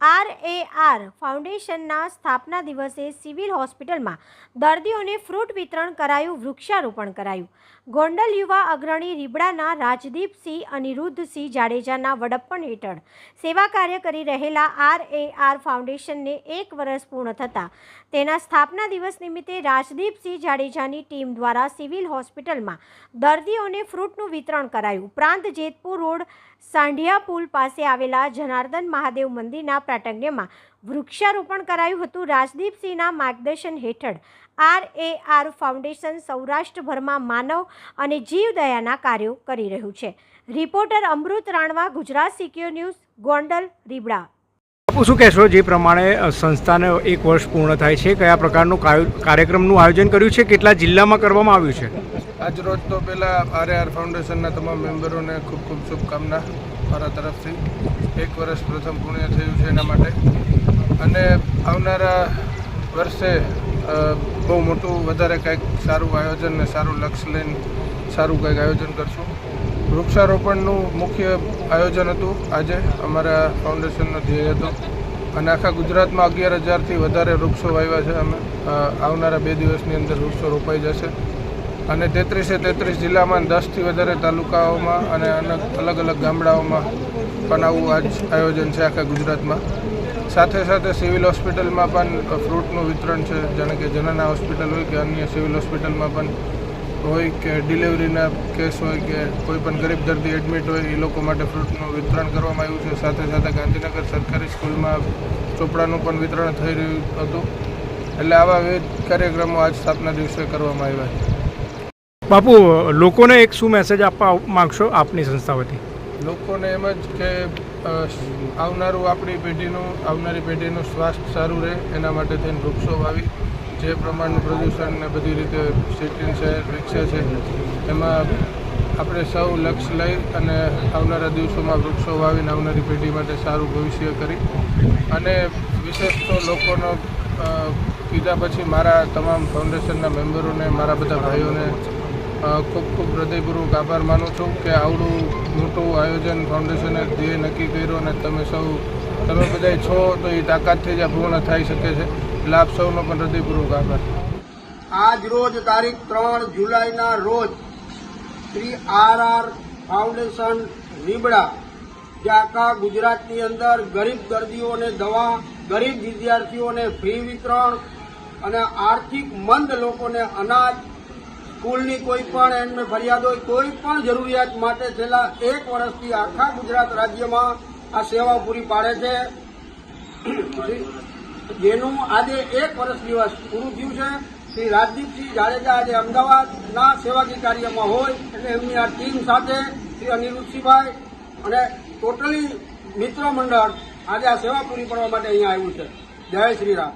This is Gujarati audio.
આર એ આર ફાઉન્ડેશનના સ્થાપના દિવસે સિવિલ હોસ્પિટલમાં દર્દીઓને ફ્રૂટ વિતરણ કરાયું, વૃક્ષારોપણ કરાયું. ગોંડલ યુવા અગ્રણી રીબડાના રાજદીપસિંહ, અનિરુદ્ધસિંહ જાડેજાના વડપ્પણ હેઠળ સેવા કાર્ય કરી રહેલા આર એ આર ફાઉન્ડેશનને એક વર્ષ પૂર્ણ થતાં તેના સ્થાપના દિવસ નિમિત્તે રાજદીપસિંહ જાડેજાની ટીમ દ્વારા સિવિલ હોસ્પિટલમાં દર્દીઓને ફ્રૂટનું વિતરણ કરાયું. ઉપરાંત જેતપુર રોડ સાંઢિયા પુલ પાસે આવેલા જનાર્દન મહાદેવ મંદિરના પ્રાટંગ્યમાં વૃક્ષારોપણ કરાયું હતું રાજદીપસિંહના માર્ગદર્શન હેઠળ. આર એ આર ફાઉન્ડેશન સૌરાષ્ટ્રભરમાં માનવ અને જીવદયાના કાર્યો કરી રહ્યું છે. Reporter Amrut Ranva Gujarat secure news Gondal Ribada. આપુ શું કહેશો? જે પ્રમાણે સંસ્થાને એક વર્ષ પૂર્ણ થાય છે કયા પ્રકારનું કાર્યક્રમનું આયોજન કર્યું છે કેટલા જિલ્લામાં કરવામાં આવ્યું છે? આજ રોજ તો પહેલાં આર આર ફાઉન્ડેશનના તમામ મેમ્બરોને ખૂબ ખૂબ શુભકામના. મારા તરફથી એક વર્ષ પ્રથમ પુણ્ય થયું છે એના માટે. અને આવનારા વર્ષે બહુ મોટું વધારે કંઈક સારું આયોજન ને સારું લક્ષ્ય લઈને સારું કંઈક આયોજન કરશું. વૃક્ષારોપણનું મુખ્ય આયોજન હતું આજે અમારા ફાઉન્ડેશનનો ધ્યેય હતો. અને આખા ગુજરાતમાં અગિયાર હજારથી વધારે વૃક્ષો વાવ્યા છે. અમે આવનારા બે દિવસની અંદર વૃક્ષો રોપાઈ જશે. અને તેત્રીસે તેત્રીસ જિલ્લામાં દસથી વધારે તાલુકાઓમાં અને અલગ અલગ ગામડાઓમાં પણ આવું આજ આયોજન છે આખા ગુજરાતમાં. સાથે સાથે સિવિલ હોસ્પિટલમાં પણ ફ્રૂટનું વિતરણ છે જાણે કે જનના હોસ્પિટલ હોય કે અન્ય સિવિલ હોસ્પિટલમાં પણ હોય કે ડિલિવરીના કેસ હોય કે કોઈ પણ ગરીબ દર્દી એડમિટ હોય, એ લોકો માટે ફ્રૂટનું વિતરણ કરવામાં આવ્યું છે. સાથે સાથે ગાંધીનગર સરકારી સ્કૂલમાં ચોપડાનું પણ વિતરણ થઈ રહ્યું હતું. એટલે આવા વિવિધ કાર્યક્રમો આજ સ્થાપના દિવસે કરવામાં આવ્યા છે. બાપુ, લોકોને એક શું મેસેજ આપવા માગશો આપની સંસ્થા વતી? લોકોને એમ જ કે આવનારું આપણી પેઢીનું, આવનારી પેઢીનું સ્વાસ્થ્ય સારું રહે, એના માટે થઈને વૃક્ષો વાવી, જે પ્રમાણનું પ્રદૂષણ ને બધી રીતે સિટી શહેર વિકસે છે, એમાં આપણે સૌ લક્ષ્ય લઈ અને આવનારા દિવસોમાં વૃક્ષો વાવીને આવનારી પેઢી માટે સારું ભવિષ્ય કરી. અને વિશેષ તો લોકોનો કીધા પછી મારા તમામ ફાઉન્ડેશનના મેમ્બરોને મારા બધા ભાઈઓને ખૂબ ખૂબ હૃદયપૂર્વક આભાર માનું છું કે આવડું મોટું આયોજન ફાઉન્ડેશને ધ્યેય નક્કી કર્યું અને તમે સૌ, તમે બધા છો તો એ તાકાતથી જ પૂર્ણ થઈ શકે છે. એટલે આપ સૌનો પણ હૃદયપૂર્વક આભાર. આજ રોજ તારીખ ત્રણ જુલાઈના રોજ Shri R R foundation Ribada જે આખા ગુજરાતની અંદર ગરીબ દર્દીઓને દવા, ગરીબ વિદ્યાર્થીઓને ફ્રી વિતરણ અને આર્થિક મંદ લોકોને અનાજ સ્કૂલની કોઈ પણ એમને ફરિયાદ હોય, કોઈ પણ જરૂરિયાત માટે છેલ્લા એક વર્ષથી આખા ગુજરાત રાજ્યમાં આ સેવા પૂરી પાડે છે. જેનું આજે એક વર્ષ દિવસ પૂરું થયું છે. શ્રી રાજદીપસિંહ જાડેજા આજે અમદાવાદના સેવાકીય કાર્યમાં હોય એટલે એમની આ ટીમ સાથે શ્રી અનિરુદ્ધસિંહભાઈ અને ટોટલી મિત્ર મંડળ આજે આ સેવા પૂરી પાડવા માટે અહીંયા આવ્યું છે. જય શ્રી રામ.